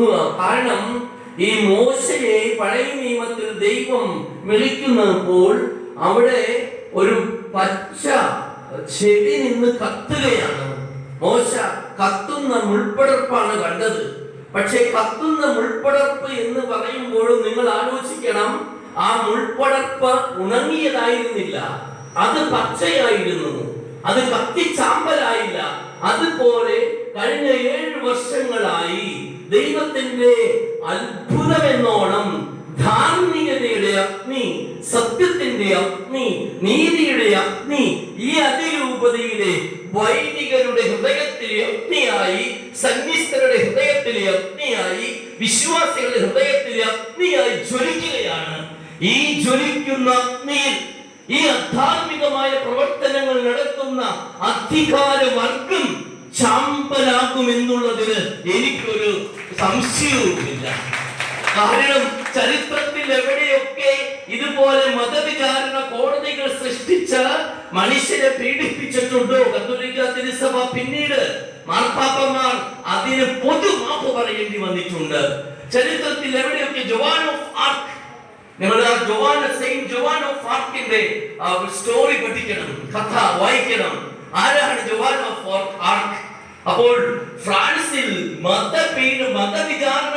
തോന്നുക. കാരണം ഈ മോശയെ പഴയ നിയമത്തിൽ ദൈവം വിളിക്കുന്നപ്പോൾ അവിടെ ഒരു പച്ച ചെടി നിന്ന് കത്തുകയാണ്. മോശ കത്തുന്ന മുൾപ്പടർപ്പാണ് കണ്ടത്. പക്ഷെ കത്തുന്ന മുൾപ്പടർപ്പ് എന്ന് പറയുമ്പോഴും നിങ്ങൾ ആലോചിക്കണം ആ മുൾപ്പടർപ്പ് ഉണങ്ങിയതായിരുന്നില്ല. അത് പച്ചയായിരുന്നു. അത് കത്തിച്ചാമ്പലായില്ല. അതുപോലെ കഴിഞ്ഞ ഏഴ് വർഷങ്ങളായി ദൈവത്തിന്റെ അത്ഭുതമെന്നോണം ധാർമ്മികതയുടെ അഗ്നി സത്യത്തിന്റെ അഗ്നി നീതിയുടെ അഗ്നി ഈ അതിരൂപതയിലെ വൈദികരുടെ ഹൃദയത്തിലെ അഗ്നിയായി സന്യസ്തരുടെ ഹൃദയത്തിലെ അഗ്നിയായി വിശ്വാസികളുടെ ഹൃദയത്തിലെ അഗ്നിയായി ജ്വലിക്കുകയാണ്. ഈ ജ്വലിക്കുന്ന അഗ്നിയിൽ ഈ അധാർമികമായ പ്രവർത്തനങ്ങൾ നടത്തുന്ന അധികാര അധികാരവർഗം ചാമ്പലാകുമെന്നുള്ളതിന് എനിക്കൊരു സംശയവുമില്ല. കാരണം ചരിത്രത്തിൽ എവിടെയൊക്കെ ഇതുപോലെ മതവിചാരണ കോടതികൾ സൃഷ്ടിച്ച മനുഷ്യരെ പീഡിപ്പിച്ചിട്ടുണ്ടോ? കത്തോലിക്ക തിരുസഭ പിന്നീട് മാർപ്പാപ്പമാർ അതിന് പൊതു മാപ്പ് പറയേണ്ടി വന്നിട്ടുണ്ട്. ചരിത്രത്തിൽ എവിടെയൊക്കെ ജവാൻ ഓഫ് ആർക്ക് നിങ്ങൾ ആ ജോവാൻ സെയിന്റ് ജോവാൻ സ്റ്റോറി പഠിക്കണം കഥ വായിക്കണം. ആരാണ് ജവാൻ ഓഫ് ആർക്ക്? അപ്പോൾ ഫ്രാൻസിൽ മതപീഡ് മതവിചാരണ